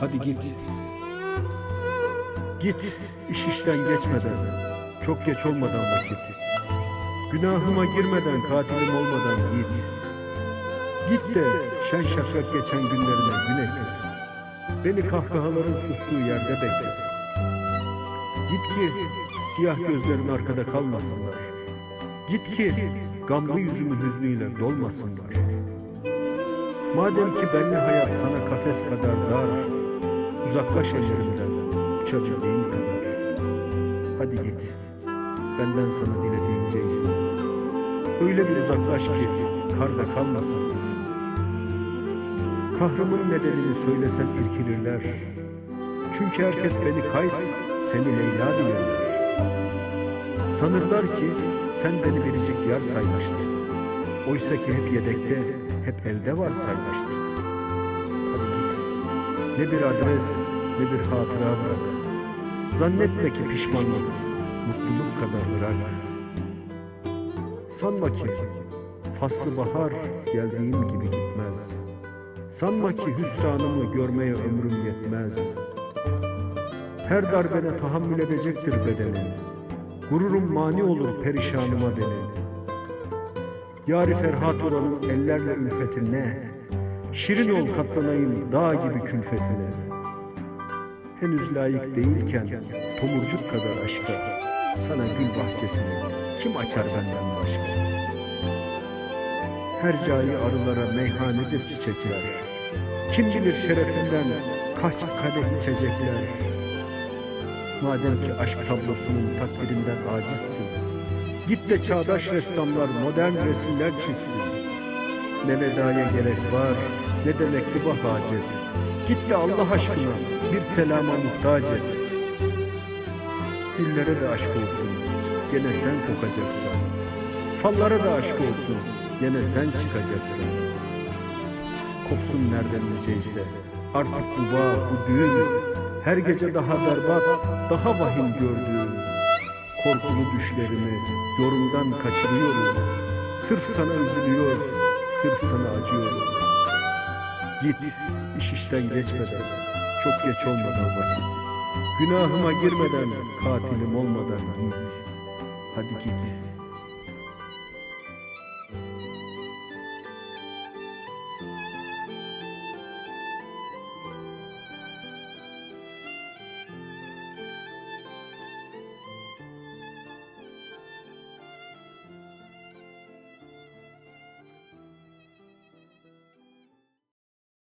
Hadi git. Git iş işten geçmeden, çok geç olmadan vakit. Günahıma girmeden, katilim olmadan git. Git de şen şakrak geçen günlerine gün ekle. Beni kahkahaların sustuğu yerde bekle. Git ki siyah gözlerin arkada kalmasınlar. Git ki gamlı yüzümün hüznüyle dolmasınlar. Madem ki benli hayat sana kafes kadar dar, uzaklaş ellerimden uçabildiğin kadar. Hadi git, benden sana dilediğince izin. Öyle bir uzaklaş ki karda kalmasın izin. Kahrımın nedenini söylesem irkilirler. Çünkü herkes beni Kays, seni Leyla bilirler. Sanırlar ki sen beni biricik yar saymıştın. Oysa ki hep yedekte, hep elde var saymıştın. Ne bir adres, ne bir hatıra bırak. Zannetme ki pişmanlık, mutluluk kadar bırak. Sanma ki faslı bahar geldiğim gibi gitmez. Sanma ki hüsranımı görmeye ömrüm yetmez. Her darbene tahammül edecektir bedenim. Gururum mani olur perişanıma benim. Yari Ferhat olanın ellerle ülfeti ne? Şirin ol katlanayım dağ gibi külfetine. Henüz layık değilken tomurcuk kadar aşka sana gül bahçesini kim açar benden başka? Her cayı arılara meyhanedir çiçekler. Kim bilir şerefinden kaç kadeh içecekler. Madem ki aşk tablosunun takdirinden acizsin. Git de çağdaş ressamlar modern resimler çizsin. Ne vedaya gerek var ne de mektuba hacet. Git de Allah aşkına bir selama muhtaç et. Dillere de aşk olsun gene sen kokacaksın. Fallara da aşk olsun gene sen çıkacaksın. Kopsun nereden inceyse artık bu bağ bu düğün her gece daha berbat daha vahim gördüğüm korkulu düşlerimi yorumdan kaçırıyorum. Sırf sana üzülüyor, sırf sana acıyorum. Git, iş işten geçmeden, çok geç olmadan vakit. Günahıma girmeden, katilim olmadan git. Hadi git.